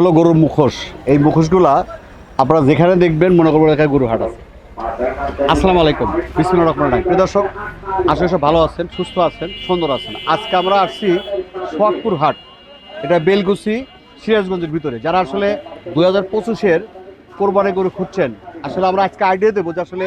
হলো গরুর মুখোশ। এই মুখোশগুলা আপনারা যেখানে দেখবেন, মনে করবেন এলাকায় গরু হাট আছে। আসসালামু আলাইকুম। বিসমুল্লাহ রহমান রাহিম। প্রিয় দর্শক আসলে সব ভালো আছেন, সুস্থ আছেন, সুন্দর আছেন। আজকে আমরা আসছি সোহাগপুর হাট এটা বেলগুছি সিরাজগঞ্জের ভিতরে। যারা আসলে দুই হাজার পঁচিশের কোরবানি গরু খুঁজছেন, আসলে আমরা আজকে আইডিয়া দেবো যে আসলে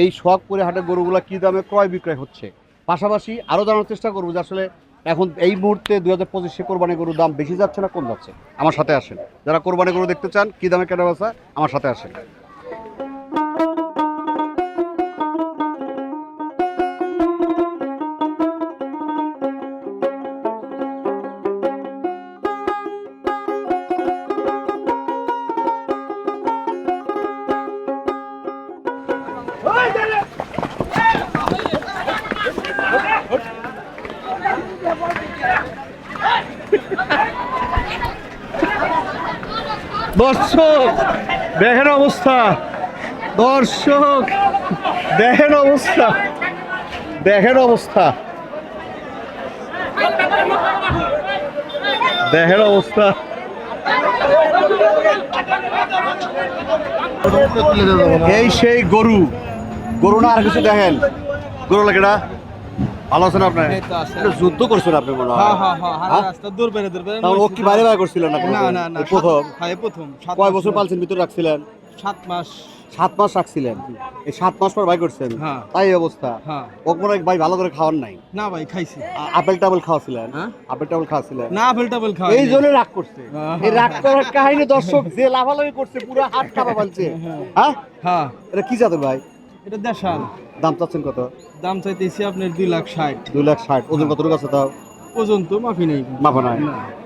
এই সোহাগপুরে হাটের গরুগুলো কী দামে ক্রয় বিক্রয় হচ্ছে। পাশাপাশি আরও জানার চেষ্টা করব যে আসলে এখন এই মুহূর্তে দু হাজার পঁচিশে কোরবানি গরুর দাম বেশি যাচ্ছে না কম যাচ্ছে? আমার সাথে আসেন। যারা কোরবানি গরু দেখতে চান, কী দামে কেনা বেচা? আমার সাথে আসেন। দর্শক, দেখেন অবস্থা। দর্শক, দেখেন অবস্থা। দেখেন অবস্থা। দেখেন অবস্থা। এই সেই গরু। গরু না আর কিছু দেখেন। গরু লাগে না? ভালো আছেন। এটা যুদ্ধ করছেন আপনি মনে হয়। হ্যাঁ হ্যাঁ হ্যাঁ ও কি বাইরে বাইরে করছিলেন না না প্রথম? প্রথম কয় বছর পালছেন ভিতরে রাখছিলেন? সাত মাস। সাত মাস রাখছিলেন? এই সাত মাস পর ভাই করছেন। তাই অবস্থা? ও মনে ভাই ভালো করে খাওয়ার নাই। না ভাই খাইছি। আপেল টাপেল খাওয়াছিলেন? হ্যাঁ? আপেল টাপেল খাওয়াছিলেন? না আপেল টাপেল খাওয়া এই জন্য রাগ করছে। এই রাগ করার কাহিনী দর্শক যে লাভালাভি করছে পুরো হাত কাপা ফেলছে হ্যাঁ হ্যাঁ। এটা কি জাতের ভাই? এটা দেশাল। দাম চাচ্ছেন কত? দাম চাইতেছি আপনার দুই লাখ ষাট। দুই লাখ ষাট। ওজন কতটুকু আছে তাও? পর্যন্ত মাফি নেই। মাপা নাই।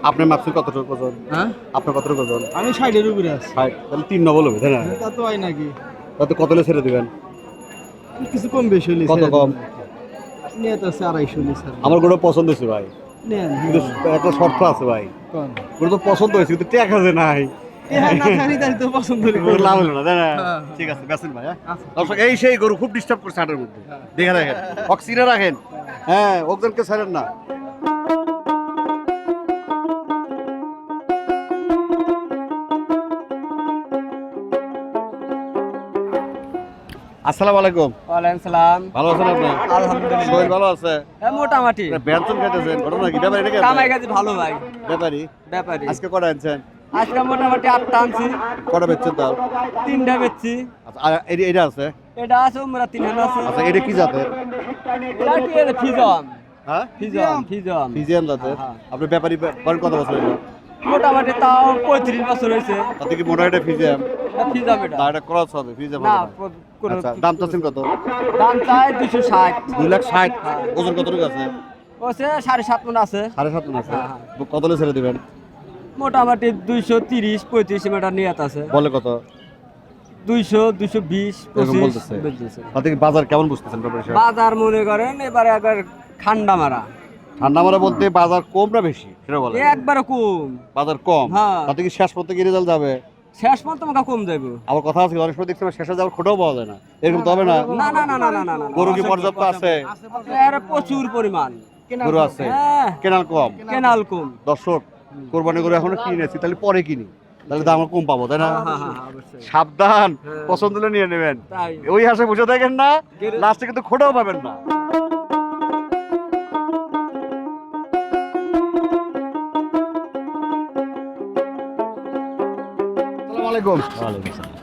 আপনি মাপছেন কতটুকু ওজন? হ্যাঁ? আপনার কতটুকু ওজন? আমি ষাটের উপরে আছি। ষাট। তাহলে তিন নবল হবে তাই না? তা তো হয় নাকি? তাতে কত হলে ছেড়ে দিবেন? কিছু কম বেশি হলে কত কম? তো আছে আড়াইশো লিটার আমার গরু পছন্দ হয়েছে ভাই। একটা শর্ত আছে ভাই। কোন? গরু তো পছন্দ হয়েছে কিন্তু টাকা যে নাই। না জানি তাই তো পছন্দ করি। গরু লাভ হলো না তাই না। ঠিক আছে বেসেন ভাই। দর্শক এই সেই গরু খুব ডিস্টার্ব করছে হাটের মধ্যে। দেখে রাখেন অক্সিজেনে রাখেন। হ্যাঁ ওজনকে ছাড়েন না। আসসালামু আলাইকুম। ওয়ালাইকুম সালাম। ভালো আছেন আপনি? আলহামদুলিল্লাহ। শরীর ভালো আছে? হ্যাঁ মোটামুটি। ব্যঞ্জন খাইতেছেন ঘটনা কি? ব্যাপারি নাকি কামাই কাজে ভালো ভাই। ব্যাপারি? ব্যাপারী। আজকে কটা আনছেন আজকে মোটামুটি আটটা আনছি। কটা বেচছেন তাও? তিনটা বেচছি। আচ্ছা আর এটা আছে? এটা আছে ওমরা তিন আছে। আচ্ছা এটা কি জাতের? এটা কি এটা ফিজম? হ্যাঁ? ফিজম ফিজম। জাতের? হ্যাঁ। আপনি ব্যাপারি করেন কত বছর হলো? মোটামুটি তাও পঁয়ত্রিশ বছর হয়েছে। তাতে কি মনে হয় এটা ক্রস হবে না আচ্ছা দাম চাচ্ছেন কত? দাম চাই দুশো ষাট। দুই লাখ ষাট? ওজন কতটুকু আছে? সাড়ে সাত মন আছে। সাড়ে সাত আছে। হ্যাঁ, কত ছেড়ে দিবেন? মোটামুটি দুইশো তিরিশ পঁয়ত্রিশ মিটার নিয়াত আছে। বলে কত? দুইশো দুইশো বাজার কেমন বুঝতেছেন বাজার মনে করেন এবারে মারা। ঠান্ডা সেটা কম। হ্যাঁ। শেষ রেজাল্ট যাবে? শেষ কম কথা আছে অনেক শেষে না। না? না না না না গরু কি আছে প্রচুর পরিমাণ। গরু আছে? হ্যাঁ। কেনাল কম? কেনাল কম। দর্শক কোরবানি করে এখনও কিনেছি তাহলে পরে কিনি। তাহলে দাম কম পাবো তাই না? হ্যাঁ, হ্যাঁ, হ্যাঁ। সাবধান। পছন্দ হলে নিয়ে নেবেন। ওই হাসে বসে থাকেন না লাস্টে কিন্তু খোটাও পাবেন না।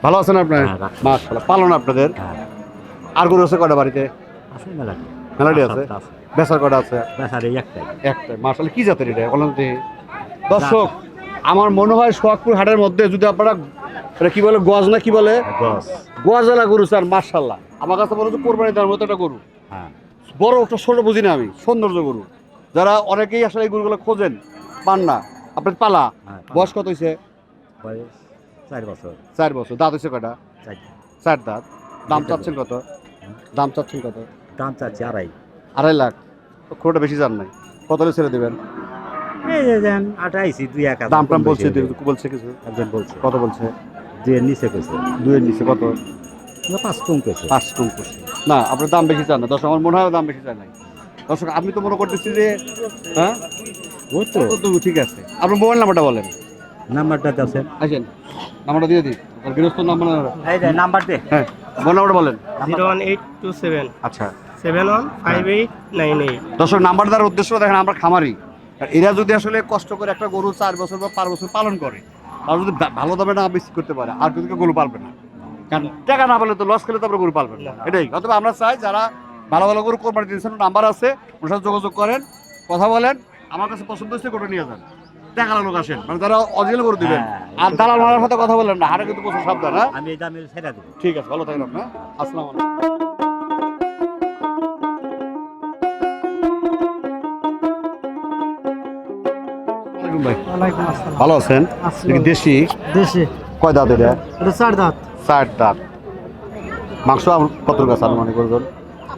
ভালো আছেন আপনি? মাশাআল্লাহ পালন আপনাদের? আর গরু আছে কটা বাড়িতে? আছে মেলাটি। মেলাডি আছে? বেচার কটা আছে? বেচারে একটাই। কি জাতের এটা? বলেন তো দেখি। দর্শক আমার মনে হয় সোহাগপুর হাটের মধ্যে যদি আপনারা এটা কি বলে গজ না কি বলে? গজালা গরু স্যার মার্শাল্লাহ আমার কাছে মনে হচ্ছে কোরবানি দেওয়ার মতো একটা গরু। হ্যাঁ। বড় একটা ছোট বুঝি না আমি সৌন্দর্য গরু। যারা অনেকেই আসলে এই গরুগুলো খোঁজেন পান না। আপনার পালা। হ্যাঁ বয়স কত হয়েছে চার বছর। চার বছর। দাঁত হয়েছে কটা চার। দাঁত। দাম চাচ্ছেন কত? দাম চাচ্ছেন কত? দাম চাচ্ছি আড়াই। আড়াই লাখ। খুবটা বেশি যান নাই। কত ছেড়ে দেবেন? এই যে দেন আঠাইছি দুই এক দাম টাম বলছে বলছে কিছু? একজন বলছে। কত বলছে? দুইয়ের নিচে কইছে। দুইয়ের নিচে কত? না, পাঁচ কম কইছে। পাঁচ কম না আপনার দাম বেশি চান না। দর্শক আমার মনে হয় দাম বেশি চান নাই। দর্শক আপনি তো মনে করতেছি যে হ্যাঁ? ওই তো। ঠিক আছে। আপনার মোবাইল নাম্বারটা বলেন। নাম্বারটা দেন আসেন। নাম্বারটা দিয়ে দিই। আর গৃহস্থ নাম্বার এই নাম্বার দে। হ্যাঁ নাম্বারটা বলেন। Zero one eight two seven. আচ্ছা। Seven one five eight nine eight. দর্শক নাম্বার দেওয়ার উদ্দেশ্য দেখেন আমরা খামারি। এরা যদি আসলে কষ্ট করে একটা গরু চার বছর বা পাঁচ বছর পালন করে আর যদি ভালো দামে না বিক্রি করতে পারে আর যদি গরু পালবে না। কারণ টাকা না পেলে তো লস খেলে তো আমরা গরু পালবেন না। এটাই। অথবা আমরা চাই যারা ভালো ভালো গরু কোরবানি দিয়েছেন নাম্বার আছে ওর সাথে যোগাযোগ করেন কথা বলেন আমার কাছে পছন্দ হচ্ছে গরু নিয়ে যান। টাকা লোক আসেন মানে তারা অরিজিনাল গরু দিবেন। হ্যাঁ। আর দালাল মালার সাথে কথা বলেন না হারে কিন্তু প্রচুর সাবধান হ্যাঁ? আমি দামে ছেড়ে দেবো। ঠিক আছে ভালো থাকবেন হ্যাঁ? আসসালামু আলাইকুম। ভাই। ভালো আছেন? দেশি? দেশি। কয় দাঁত এটা? এটা চার দাঁত। চার দাঁত। মাংস কত গাছ আনুমানিক ওজন?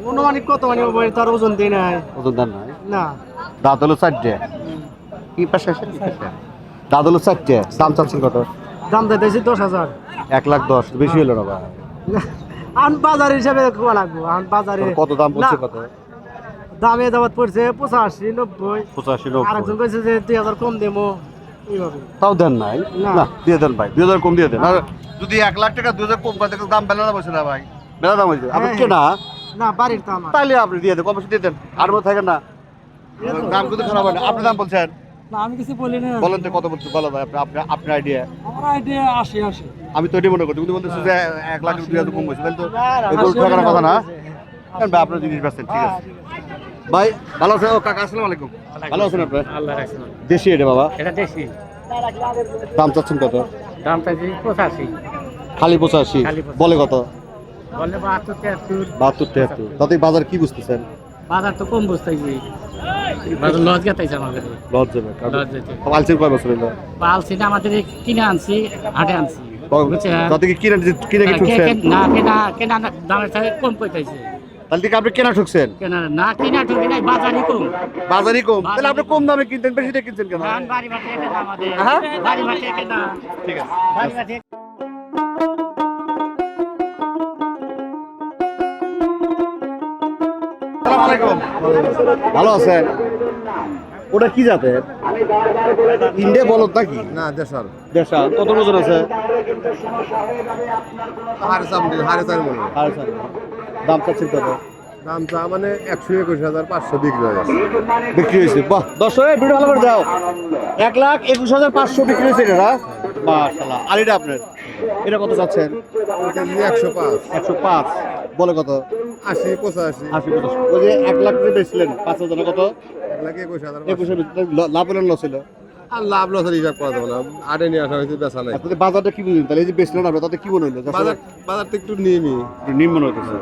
অনুমানিক কত মানে তার ওজন দিই নাই। ওজন দেন নাই? না। দাঁত হলো চারটে কি পাশে? দাঁত হলো চারটে দাম চাচ্ছেন কত? দাম দিতেছি দশ হাজার। এক লাখ দশ। বেশি হলো না ভাই? আন বাজার হিসাবে লাগবো? আন বাজারে কত দাম বলছে কত? দামে দাবাত পড়ছে পঁচাশি নব্বই। পঁচাশি আরেকজন নব্বই। কইছে যে দুই হাজার কম দেবো এইভাবে। তাও দেন নাই? না। দিয়ে দেন ভাই দুই হাজার কম দিয়ে দেন। আর যদি এক লাখ টাকা দুই হাজার কম করে দাম বেলা দাম হয়েছে না ভাই। বেলা দাম হয়েছে। আপনি হ্যাঁ, কেনা? না বাড়ির আমার। তাহলে আপনি দিয়ে দেন কম দিয়ে দেন। আর মধ্যে থাকেন না। দাম কিন্তু খারাপ হয় না। আপনি দাম বলছেন? না আমি কিছু বলি না। বলেন তো কত বলছেন বলো ভাই আপনি আপনি আপনার আইডিয়া আমার আইডিয়া আসি আসি আমি তো এটাই মনে করছি তুমি বলতেছো যে এক লাখ কম হয়েছে তাহলে তো এই গরু কথা না। আপনার জিনিস বেচছেন ঠিক আছে। ভাই ভালো আছেন? ও কাকা আসসালামু আলাইকুম। ভালো আছেন আপনি আল্লাহ রাখছেন দেশি এটা বাবা? এটা দেশি। দাম চাচ্ছেন কত? দাম চাইছি পঁচাশি। খালি পঁচাশি? বলে কত? বললে বাহাত্তর তিয়াত্তর। বাহাত্তর তেহাত্তর তাতে বাজার কি বুঝতেছেন? বাজার তো কম বুঝতেছি। বাজার লজ গেতাইছে আমাদের লজ যাবে লজ যেতে আলসির কয় বছর হইল? পালছিটা আমাদের কিনে আনছি হাটে আনছি? তাতে কি কিনে কিনে কি কে- না কেনা কেনা দামের থেকে কম কইতাইছে তাহলে থেকে আপনি কেনা ঠুকছেন? কেনা না কিনা ঠকি নাই বাজারই কম। বাজারই কম। তাহলে আপনি কম। দামে কিনতেন বেশি দিয়ে কিনছেন কেন? ধান বাড়ি মাঠে কেনা আমাদের। হ্যাঁ? বাড়ি মাঠে কেনা ঠিক আছে। বাড়ি মাঠে ভালো আছেন? ওটা কি জাতের? ইন্ডিয়া বলদ নাকি? না দেশাল। দেশা কত ওজন আছে? হাড়ে চামড়ি হাড়ে চার মনে সাড়ে চার। দাম চাচ্ছেন কত দাম চা মানে একশো একুশ হাজার পাঁচশো বিক্রি হয়ে গেছে। বিক্রি হয়েছে। বাহ দশ ভিডিও ভালো করে যাও এক লাখ একুশ হাজার পাঁচশো বিক্রি হয়েছে এটা মাশাল্লাহ আর এটা আপনার? এটা কত চাচ্ছেন একশো পাঁচ। একশো পাঁচ। বলে কত? আশি পঁচাশি। আশি পঞ্চাশ ওই যে এক লাখ করে বেচলেন পাঁচ হাজার কত? এক লাখ একুশ হাজার একুশে লাভ হলেন ছিল আর লাভ লসের হিসাব করা যাবে না। আটে নিয়ে আসা হয়েছে বেচা নাই। আপনাদের বাজারটা কি বুঝলেন? তাহলে এই যে বেচলেন আপনার তাতে কি মনে হলো বাজার বাজার তো একটু নিয়মি একটু নিম্ন মনে হইতেছে।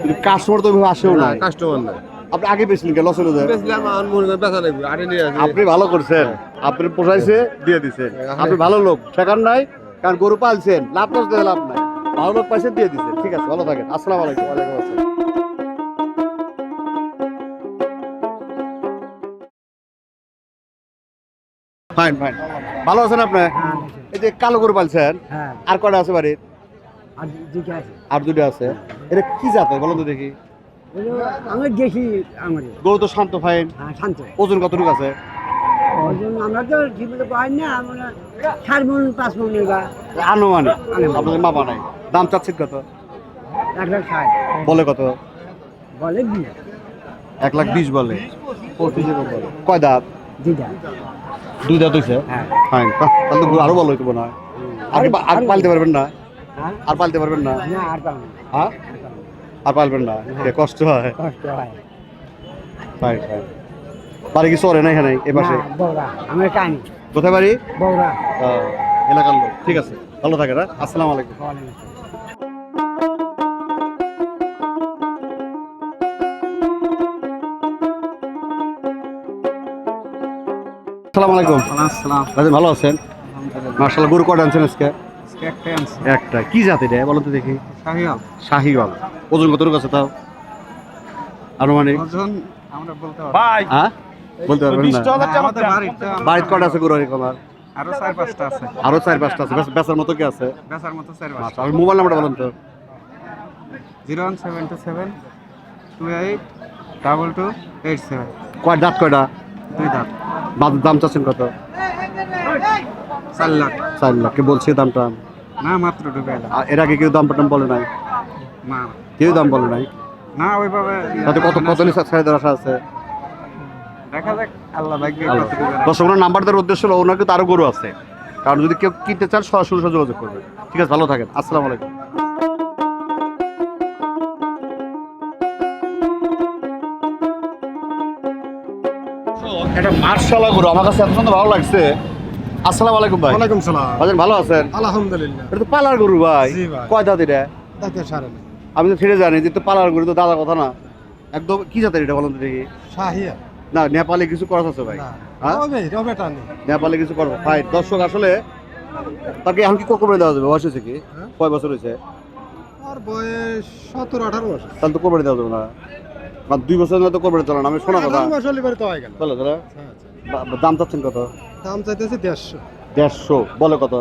কিন্তু কাস্টমার তো আসেও না কাস্টমার নাই। আপনি আগে বেচলেন কেন? লস হলো যায়। বেচলাম আমার মনে বেচা নাই আটে নিয়ে আসি আপনি ভালো করছেন। আপনি পোষাইছে দিয়ে দিছেন। আপনি ভালো লোক ঠেকান নাই কারণ গরু পালছেন লাভ লস দিয়ে লাভ নাই। ভালো লোক পাইছেন দিয়ে দিছেন। ঠিক আছে ভালো থাকেন। আসসালামু আলাইকুম। ওয়ালাইকুম আসসালাম। Fine fine. ভালো আছেন আপনি? এই যে কালো গরু পালছেন হ্যাঁ। আর কটা আছে বাড়ির? আর দুটো আছে। এটা কি জাতের বলুন তো দেখি। আমি দেখি আমার গরু তো শান্ত ফাইন। হ্যাঁ শান্ত। ওজন কতটুকু আছে? ওজন আমরা তো ঠিক পাই না আমরা চার মন পাঁচ মন নেবা আনুমানিক। আপনাদের মাপা নাই। দাম চাচ্ছেন কত? এক লাখ ষাট। বলে কত? বলে এক লাখ বিশ বলে। বলে? কয় দাঁত? দিদা দুই দাঁত হয়েছে হ্যাঁ। তাহলে আরও ভালো হইতো মনে হয়। আর পালতে পারবেন না? আর পালতে পারবেন না? আর হ্যাঁ? আর পালবেন না? কষ্ট হয়। কষ্ট হয়। বাড়ি কি চলে না এখানে এ পাশে? আমার কানি। কোথায় বাড়ি? বৌরা। এলাকার লোক। ঠিক আছে। ভালো থাকে না আসসালামু আলাইকুম। আসসালামু। আলাইকুম। আসসালাম। ভালো আছেন? মার্শাল্লাহ গুরু কটা আনছেন আজকে? একটা কি জাতি রে বলো তো দেখি। শাহিওয়াল। ওজন কতটুকু আছে তাও? আনুমানিক? ওজন আমরা বলতে পারব হ্যাঁ? বলতে পারবেন না। আমাদের বাড়িতে কটা আছে গরু তোমার আরও? চার পাঁচটা আছে। আরও চার পাঁচটা আছে। বেচার মতো কি আছে? বেচার মতো চার আচ্ছা আমি মোবাইল নাম্বারটা বলেন তো। Zero one seven two seven two eight double two eight seven. কয় দাঁত কয়টা? দুই দাঁত। বাজার দাম চাচ্ছেন কত? চার লাখ। চার লাখ। কে বলছে দামটা? না মাত্র ঢুকে আর এর আগে কেউ দাম টাম বলে নাই? না। কেউ দাম বলে নাই? না ওইভাবে তাতে কত কত লিটার ছেড়ে দেওয়ার আশা আছে। দেখা যাক আল্লাহ ভাগ্যে। কত নাম্বার দেওয়ার উদ্দেশ্য হলো ওনাকে তারও গরু আছে। কারণ যদি কেউ কিনতে চান সরাসরি যোগাযোগ করবে ঠিক আছে ভালো থাকেন। আসসালামু আলাইকুম। এটা মার্শালা গরু আমার কাছে এত সুন্দর ভালো লাগছে। আসসালামু আলাইকুম ভাই। ওয়ালাইকুম সালাম। ভাইজান ভালো আছেন? আলহামদুলিল্লাহ। এটা তো পালার গরু ভাই। জি ভাই। কয় দাঁত এটা? আমি তো ছেড়ে জানি যে তো পালার গরু তো দাদা কথা না। একদম কি জাতের এটা বলুন দেখি। শাহিয়া। না নেপালে কিছু করা আছে ভাই। হ্যাঁ? নেপালে কিছু ফাইট দর্শক আসলে তাকে এখন কি কোরবানি দেওয়া যাবে? বয়স হয়েছে কি? হ্যাঁ। কয় বছর হয়েছে? আর বয়স সতেরো আঠারো বছর। তাহলে তো কোরবানি দেওয়া যাবে না। দুই বছর তো কোরবানি চলে না। আমি শোনা কথা। হয়ে গেল। চলো দাদা আচ্ছা। দাম চাচ্ছেন কত? দাম চাইতেছে দেড়শো। দেড়শো বলে কত?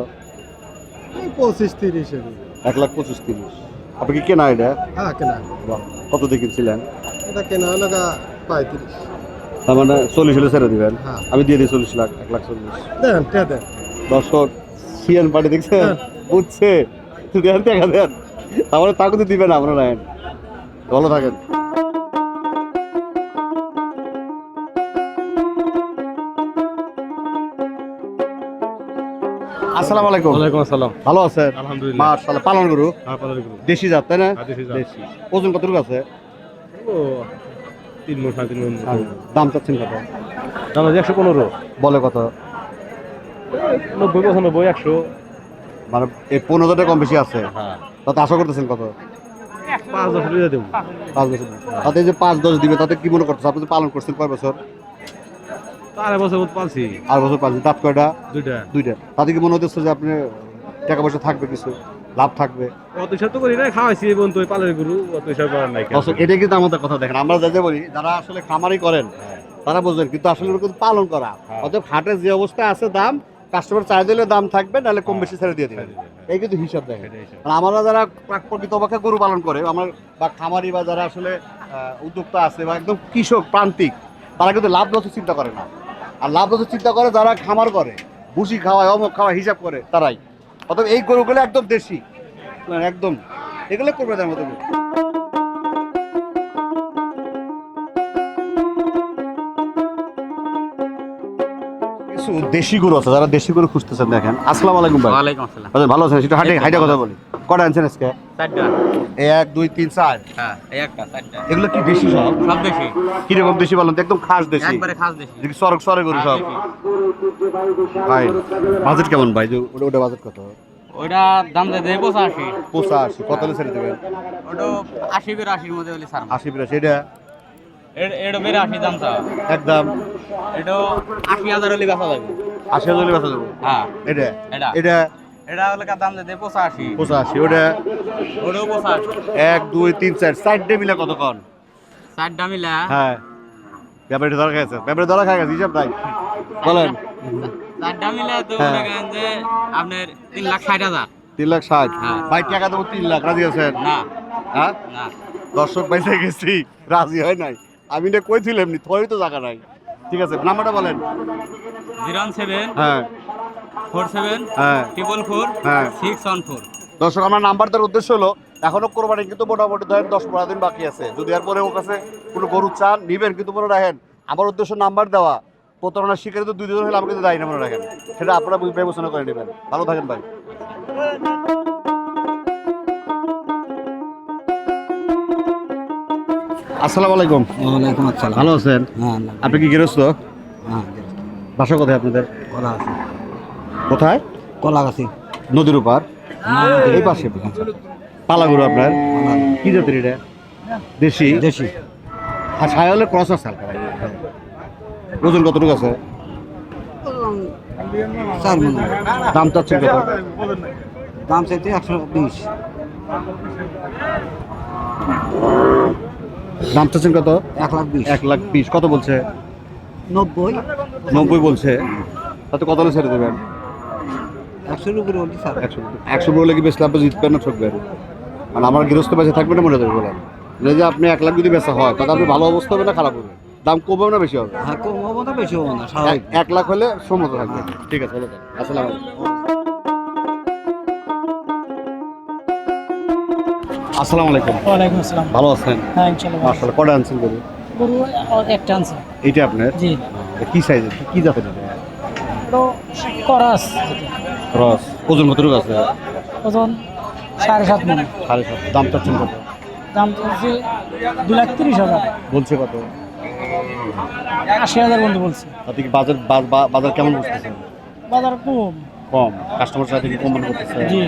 এই পঁচিশ তিরিশ। এক লাখ পঁচিশ তিরিশ। আপনি কি কেনা এটা? হ্যাঁ কেনা। কত দিয়ে কিনছিলেন? এটা কেনা হলো পঁয়ত্রিশ। তার মানে চল্লিশ হলে ছেড়ে দিবেন? হ্যাঁ। আমি দিয়ে দিই চল্লিশ লাখ এক লাখ চল্লিশ। দেন দেন। দর্শক সিএন পার্টি দেখছেন? হ্যাঁ। বুঝছে? দেন দেখা দেন তারপরে তাকে তো দিবেন আপনারা ভালো থাকেন। আসসালামু আলাইকুম। ওয়ালাইকুম আসসালাম। ভালো আছেন? আলহামদুলিল্লাহ। মাশাআল্লাহ পালন গরু? হ্যাঁ গুলো দেশি জাত তাই না? হ্যাঁ, দেশি জাত। ওজন কতটুকু আছে? ও তিন মন সাড়ে তিন মন। দাম চাচ্ছেন কত? দাম আছে একশো পনেরো। বলে কত? নব্বই পঁচানব্বই একশো। মানে এই পনেরো হাজার টাকা কম বেশি আছে? হ্যাঁ। তাতে আশা করতেছেন কত? পাঁচ দশ লিটার দেবো। পাঁচ বছর তাতে যে পাঁচ দশ দিবে তাতে কি মনে করতেছে আপনি পালন করছেন কয় বছর? বছর মতো পালছি। আর বছর পাঁচ দাঁত কয়টা? দুইটা। দুইটা। তাতে কি মনে হচ্ছে যে আপনি টাকা পয়সা থাকবে কিছু? লাভ থাকবে? অত হিসাব তো করি না খাওয়াইছি পালের গরু অত হিসাব করার নাই এটা কিন্তু আমাদের কথা দেখেন আমরা বলি যারা আসলে খামারি করেন তারা বুঝবেন কিন্তু আসলে কিন্তু পালন করা। হ্যাঁ। অতএব হাটের যে অবস্থা আছে দাম কাস্টমার চাই দিলে দাম থাকবে নাহলে কম বেশি ছেড়ে দিয়ে দিবেন। এই কিন্তু হিসাব দেখেন। আমরা যারা প্রাক- প্রকৃত গরু পালন করে আমার বা খামারি বা যারা আসলে উদ্যোক্তা আছে বা একদম কৃষক প্রান্তিক তারা কিন্তু লাভ লসের চিন্তা করে না। আর লাভ লসের চিন্তা করে যারা খামার করে ভুসি খাওয়ায় অমক খাওয়ায় হিসাব করে তারাই। অতএব এই গরুগুলো একদম দেশি। একদম। এগুলো করবে তার মতো। কিছু দেশি গরু আছে যারা দেশি গরু খুঁজতেছেন দেখেন। আসসালামু আলাইকুম ভাই। ওয়ালাইকুম আসসালাম। আচ্ছা, ভালো আছেন? সেটা হাইটে হাইটে কথা বলি। কটা আনছেন আজকে? চারটা। এক দুই তিন চার? হ্যাঁ এগুলো কি দেশি সব? সব দেশি। কীরকম দেশি বলেন একদম খাস দেশি। একবারে খাস দেশি। সরক সরে গরু সব। ভাই বাজেট কেমন ভাই? ওটা বাজেট কত? ওইটা দাম দেয় পঁচাশি। পোষা আশি কত হলে ছেড়ে দেবেন? ওটা আশি বের আশির মধ্যে বলি স্যার আশি বিরাশি এটা? এটা বের আশি দাম চা একদম। এটা আশি হাজার হলে বেচা যাবে। আশি হাজার হলে বেচা দেবো হ্যাঁ। এটা? এটা। এটা এটা হলে দাম দেয় পঁচাশি। পোষা আশি ওটা ওটাও পঁচাশি। এক দুই তিন চার চারটে মিলে কত কন? চারটা মিলা? হ্যাঁ। ব্যাপারে ধরা খাইছে ব্যাপারে ধরা খাই গেছে হিসাব নাই। বলেন। চারটা মিলা তো হ্যাঁ। মনে করেন যে আপনার তিন লাখ ষাট হাজার। তিন লাখ ষাট? হ্যাঁ। ভাই টাকা দেবো তিন লাখ রাজি আছেন? না। হ্যাঁ? না। দর্শক পাইছে গেছি রাজি হয় নাই। আমি না কইছিলাম এমনি থরি তো জায়গা নাই। ঠিক আছে নাম্বারটা বলেন। জিরো সেভেন হ্যাঁ। ফোর সেভেন হ্যাঁ। ট্রিপল ফোর হ্যাঁ। সিক্স ওয়ান ফোর দর্শক আমার নাম্বার দেওয়ার উদ্দেশ্য হলো এখনও কোরবানি কিন্তু মোটামুটি ধরেন দশ পনেরো দিন বাকি আছে। যদি আর পরে ওর কাছে কোনো গরু চান নিবেন কিন্তু মনে রাখেন আমার উদ্দেশ্য নাম্বার দেওয়া। প্রতারণার শিকারে তো দুই দিন হলে আমাকে কিন্তু দায়ী না মনে রাখেন। সেটা আপনারা বিবেচনা করে নেবেন। ভালো থাকেন ভাই। আসসালামু আলাইকুম। ওয়ালাইকুম আসসালাম। ভালো আছেন? হ্যাঁ আপনি কি গৃহস্থ? বাসা কোথায় আপনাদের? আছে। কোথায়? কলা গাছি নদীর উপর এই পাশে পালাগুলো আপনার? কি জাতের এটা? দেশি? দেশি। আর ছায়ালে ক্রস আছে। ওজন কতটুকু আছে? চার মন। দাম কত? দাম চাইতে একশো বিশ। দাম চাচ্ছেন কত? এক লাখ বিশ। এক লাখ বিশ। কত বলছে? নব্বই। নব্বই বলছে। তাতে কত হলে ছেড়ে দেবেন? একশোর উপরে স্যার। একশো একশো বলে কি বেশি লাভ জিতবেন না ঠকবেন মানে আমার গৃহস্থ বেঁচে থাকবে না মনে দেবে বলেন যে আপনি এক লাখ যদি বেচা হয় তাহলে আপনি ভালো অবস্থা হবে না খারাপ হবে? দাম কমবে না বেশি হবে? হ্যাঁ কম হব না বেশি হব না এক- এক লাখ হলে সম্মত থাকবে। ঠিক আছে থাকেন। আসসালামু আলাইকুম। ওয়ালাইকুম আসসালাম। ভালো আছেন? হ্যাঁ ইনশাল্লাহ। ভালো। মার্শাল্লাহ কটা আনছেন গরু? গরু একটা আনছে। এইটা আপনার? জি। কি সাইজের কি- জাতের এটা তো করাস রস ওজন কতটুকু আছে? ওজন সাড়ে সাত মনে। সাড়ে সাত। দাম চাচ্ছেন কত? দাম চলছে দু লাখ তিরিশ হাজার। বলছে কত? আশি হাজার বন্ধু বলছে। তাতে কি বাজার বাজার কেমন বুঝতেছেন বাজার কম। কম। কাস্টমার সাথে কি কম মনে করতেছে? জি।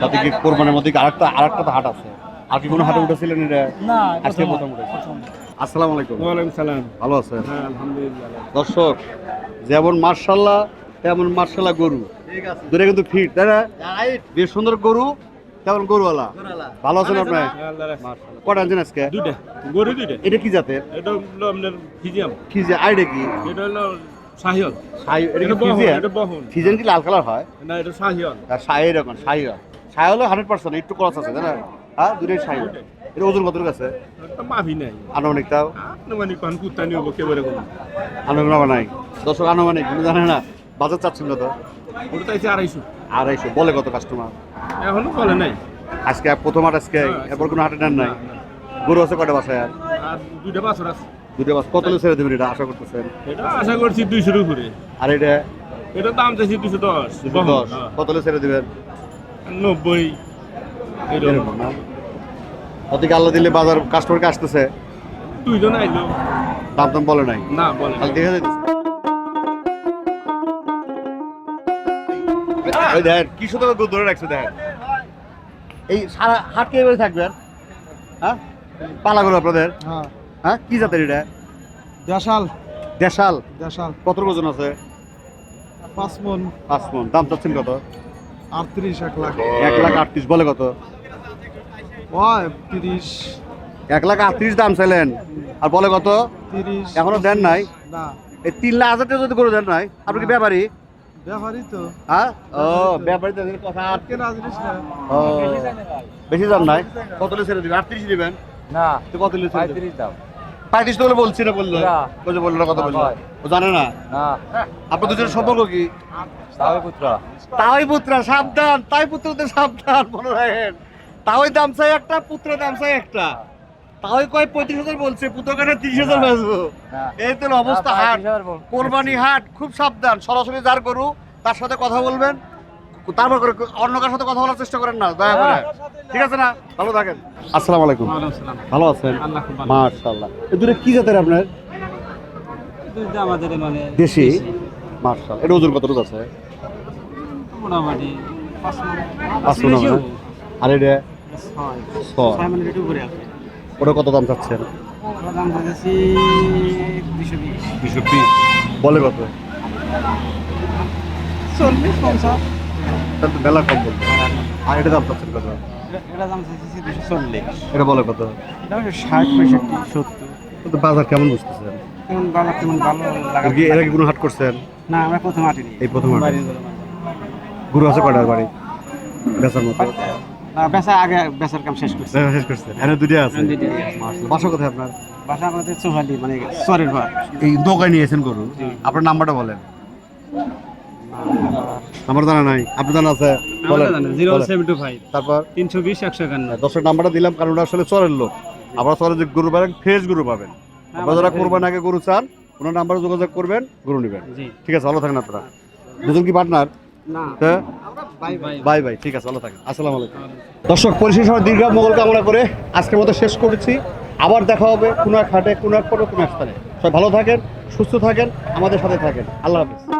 তাতে কি কোরবানের মধ্যে কি আরেকটা আরেকটা তো হাট আছে? আর কি কোনো হাটে উঠেছিলেন এটা? না আজকে প্রথম উঠেছে। প্রথম। আসসালামু আলাইকুম। ওয়ালাইকুম সালাম। ভালো আছেন? হ্যাঁ আলহামদুলিল্লাহ। দর্শক যেমন মার্শাল্লাহ তেমন মার্শাল্লাহ গরু। দুটো কিন্তু ফিট তাই না? বেশ সুন্দর গরু তেমন গরুওয়ালা? ভালো আছেন আপনার কটা আনছেন আজকে? দুইটা। গরু দুইটা। এটা কি জাতের? এটা হলো আপনার ফিজিয়াম। কি যে আইডে কি? এটা হলো শাহিয়ল সাই এটা কি ফিজিয়ান এটা বহন। ফিজিয়ান কি লাল কালার হয়? না এটা শাহিয়ল আর এরকম হয় হান্ড্রেড পার্সেন্ট একটু ক্রস আছে তাই না? হ্যাঁ দুটোই ওজন কত আছে? এটা মাফি নাই। আনুমানিক তাও? আনুমানিক কোন কুত্তা নিয়ে কেবারে কোনো আনুমানিক নাই। দর্শক আনুমানিক কিন্তু জানে না। বাজার চাচ্ছেন কত? ওটা চাইছে আড়াইশো। আড়াইশো। বলে কত কাস্টমার এখনও বলে নাই। আজকে প্রথম হাট আজকে এরপর কোনো হাটে নেন নাই? গরু আছে কটা বাসায় আর? দুইটা বাছর আছে। দুটো বাস কত ছেড়ে দেবেন এটা? আশা করতেছেন। এটা আশা করছি দুইশোর উপরে। আর এটা? এটা দাম চাইছি দুশো। দশ দুশো। হ্যাঁ। কত ছেড়ে দেবেন? নব্বই। এরকম। এরকম না? ওদিকে আল্লাহ দিলে বাজার কাস্টমারকে আসতেছে? দুইজন আইলো। দাম দাম বলে নাই? না বলে দেখে যাইতেছে। ওই দেখেন কি সুন্দর গরু ধরে রাখছে দেখেন এই সারা হাট কে থাকবেন হ্যাঁ? আপনাদের? হ্যাঁ। হ্যাঁ? কি জাতের এটা? দেশাল। দেশাল? দেশাল। কত ওজন আছে? পাঁচ মন। পাঁচ মন। দাম চাচ্ছেন কত? আটত্রিশ এক লাখ। এক লাখ আটত্রিশ বলে কত? তিরিশ। এক লাখ আটত্রিশ দাম চাইলেন। আর বলে কত? তিরিশ। এখনও দেন নাই? না। এই তিন লাখ হাজার টাকা যদি করে দেন নাই আপনি কি ব্যাপারী? ব্যাপারই তো। হ্যাঁ? ও ব্যাপারী তো। কথা আর কেনা জিনিস না। ও বেশি দাম নাই? কত ছেড়ে দিবেন আটত্রিশ দিবেন? না। তো কত লিটার পঁয়ত্রিশ দাম। পঁয়ত্রিশ তো বলছি না। বলল বলছে বলল না কথা বলল ও জানে না? না। আপনার দুজনের সম্পর্ক কি? পুত্র তাই পুত্র সাবধান। তাই পুত্রদের সাবধান মনে রাখেন। তাই দাম চাই একটা পুত্র দাম চাই একটা। তাই কয় পঁয়ত্রিশ হাজার বলছে পুত্র কাটা তিরিশ হাজার বেচবো। এই তো অবস্থা হাট। কোরবানি হাট খুব সাবধান। সরাসরি যার গরু তার সাথে কথা বলবেন। তারপর অন্য কার সাথে কথা বলার চেষ্টা করেন না দয়া করে। ঠিক আছে না? ভালো থাকেন। আসসালামু আলাইকুম। ভালো আছেন? আল্লাহ খুব ভালো। মার্শাল্লাহ এই দুটো কি জাতের আপনার? আমাদের মানে দেশি? মার্শাল এটা ওজন কত আছে? মোটামুটি পাঁচ হবে না? আর এটা? ছয়। ছয়। ছয় মিনিট উপরে আছে। ওটা কত দাম চাচ্ছেন দুশো বিশ। বলে কত? চল্লিশ পঞ্চাশ। তাহলে মেলা কম বলতে আর এটা দাম চাচ্ছেন কত? এটা দাম চাইছি দুশো চল্লিশ। এটা বলে কত? ষাট পঁয়ষট্টি সত্তর। কিন্তু বাজার কেমন বুঝতেছেন? তেমন বাজার তেমন ভালো লাগা এর আগে কোনো হাট করছেন? না আমরা প্রথম আটি এই প্রথম হাট? গুরু আছে কটার বাড়ি? বেচার মতো। বেচা আগে বেচার কাম শেষ করছি। শেষ করছেন এখানে দুটো আছে। বাসা কোথায় আপনার? বাসা আমাদের চৌহালি মানে সরের ঘর। এই দোকানে নিয়েছেন গরু? আপনার নাম্বারটা বলেন। নাম্বার জানা নাই। আপনি জানা আছে? Zero seven two five. তারপর? তিনশো বিশ একশো একান্ন। দশের নাম্বারটা দিলাম কারণ ওটা আসলে চরের লোক। আপনারা চরে যে গরু পাবেন ফ্রেশ গরু পাবেন। আপনারা যারা কোরবান আগে গরু চান ওনার নাম্বারে যোগাযোগ করবেন গরু নেবেন। ঠিক আছে ভালো থাকেন আপনারা। দুজন কি পার্টনার না। হ্যাঁ? Bye bye. ঠিক আছে, ভালো থাকেন। আসসালামু আলাইকুম। দর্শক, পরিশেষ দীর্ঘ মঙ্গল কামনা করে আজকের মতো শেষ করেছি। আবার দেখা হবে কোনো এক হাটে, কোনো এক পরে কোনো এক স্থানে। সবাই ভালো থাকেন, সুস্থ থাকেন, আমাদের সাথে থাকেন। আল্লাহ হাফিজ।